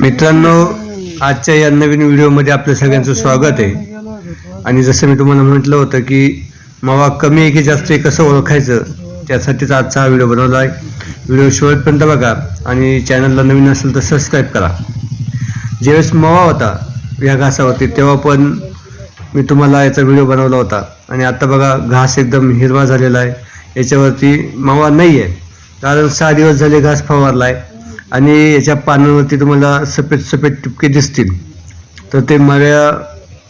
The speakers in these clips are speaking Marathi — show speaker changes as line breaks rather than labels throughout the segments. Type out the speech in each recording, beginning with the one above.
मित्रांनो आजच्या या नवीन व्हिडिओमध्ये आपलं सगळ्यांचं स्वागत आहे. आणि जसं मी तुम्हाला म्हटलं होतं की मावा कमी आहे की जास्त आहे कसं ओळखायचं त्यासाठीच आजचा हा व्हिडिओ बनवला आहे. व्हिडिओ शेवटपर्यंत बघा आणि चॅनलला नवीन असेल तर सबस्क्राईब करा. ज्यावेळेस मावा होता या घासावरती तेव्हा पण मी तुम्हाला याचा व्हिडिओ बनवला होता. आणि आता बघा घास एकदम हिरवा झालेला आहे. याच्यावरती मावा नाही आहे कारण सहा दिवस झाले घास फवारला आहे आणि याच्या पानांवरती तुम्हाला सफेद सफेद टिपके दिसतील. तर ते माव्या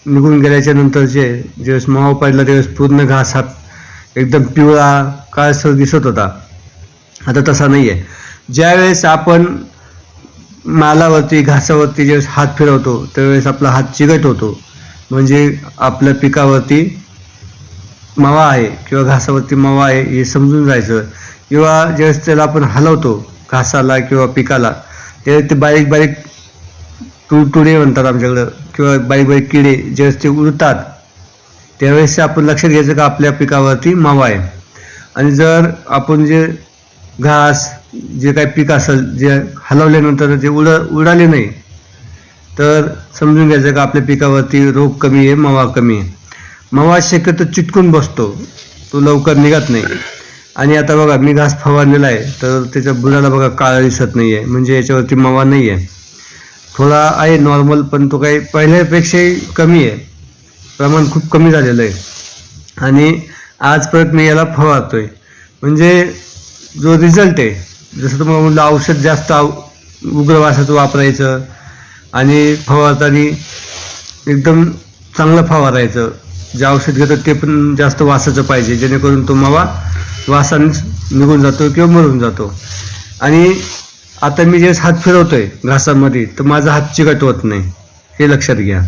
निघून गेल्याच्या नंतरचे ज्यावेळेस मावा पडला त्यावेळेस पूर्ण घास हा एकदम पिवळा काळसर दिसत होता. आता तसा नाही आहे ज्यावेळेस आपण मालावरती घासावरती ज्यावेळेस हात फिरवतो त्यावेळेस आपला हात चिकट होतो. म्हणजे आपल्या पिकावरती मावा आहे किंवा घासावरती मावा आहे हे समजून जायचं. किंवा ज्यावेळेस त्याला आपण हलवतो घासाला किंवा पिकाला त्यावेळेस ते बारीक बारीक तुडतुडे म्हणतात आमच्याकडं किंवा बारीक बारीक किडे ज्यावेळेस ते उडतात. त्यावेळेस आपण लक्षात घ्यायचं का आपल्या पिकावरती मावा आहे. आणि जर आपण जे घास जे काही पीक असेल जे हलवल्यानंतर ते उड उडाले नाही तर समजून घ्यायचं का आपल्या पिकावरती रोग कमी आहे मावा कमी आहे. मावा शक्यतो चिटकून बसतो. तो लवकर निघत नाही. आणि आता बघा मी घास फवारलेला आहे तर त्याच्या बुडाला बघा काळा दिसत नाही आहे म्हणजे याच्यावरती मावा नाही आहे थोडा आहे नॉर्मल पण तो काही पहिल्यापेक्षाही कमी आहे. प्रमाण खूप कमी झालेलं आहे. आणि आज परत मी याला फवारतोय. म्हणजे जो रिझल्ट आहे जसं तुम्हाला म्हणलं औषध जास्त उग्रवासाचं उग्र वासाचं वापरायचं आणि फवारताना एकदम चांगलं फवारायचं. जे औषध घेतं ते पण जास्त वासाचं पाहिजे जेणेकरून तो मावा वासानेच निघून जातो किंवा मरून जातो. आणि आता मी जे हात फिरवतो आहे घासामध्ये तर माझा हात चिकट होत नाही. हे लक्षात घ्या.